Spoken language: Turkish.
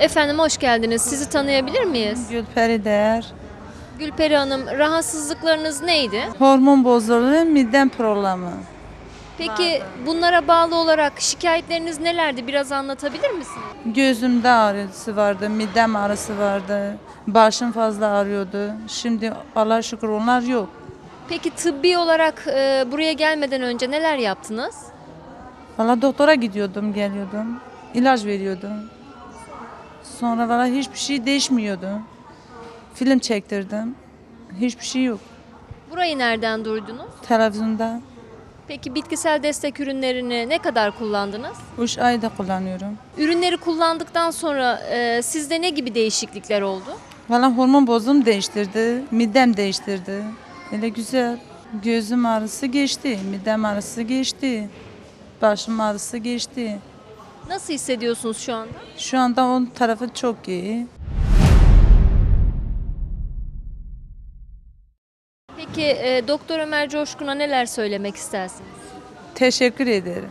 Efendim hoş geldiniz. Sizi tanıyabilir miyiz? Gülperi Değer. Gülperi Hanım, rahatsızlıklarınız neydi? Hormon bozukluğu, midem problemi. Peki bunlara bağlı olarak şikayetleriniz nelerdi? Biraz anlatabilir misiniz? Gözümde ağrısı vardı, midem ağrısı vardı. Başım fazla ağrıyordu. Şimdi Allah'a şükür onlar yok. Peki tıbbi olarak e, buraya gelmeden önce neler yaptınız? Valla doktora gidiyordum, geliyordum. İlaç veriyordum. Sonra valla hiçbir şey değişmiyordu. Film çektirdim. Hiçbir şey yok. Burayı nereden duydunuz? Televizyonda Peki bitkisel destek ürünlerini ne kadar kullandınız? 3 ayda kullanıyorum. Ürünleri kullandıktan sonra e, sizde ne gibi değişiklikler oldu? Valla hormon bozum değiştirdi, midem değiştirdi. Öyle güzel. Gözüm ağrısı geçti, midem ağrısı geçti. Başım ağrısı geçti. Nasıl hissediyorsunuz şu anda? Şu anda onun tarafı çok iyi. Peki e, Doktor Ömer Coşkun'a neler söylemek istersiniz? Teşekkür ederim.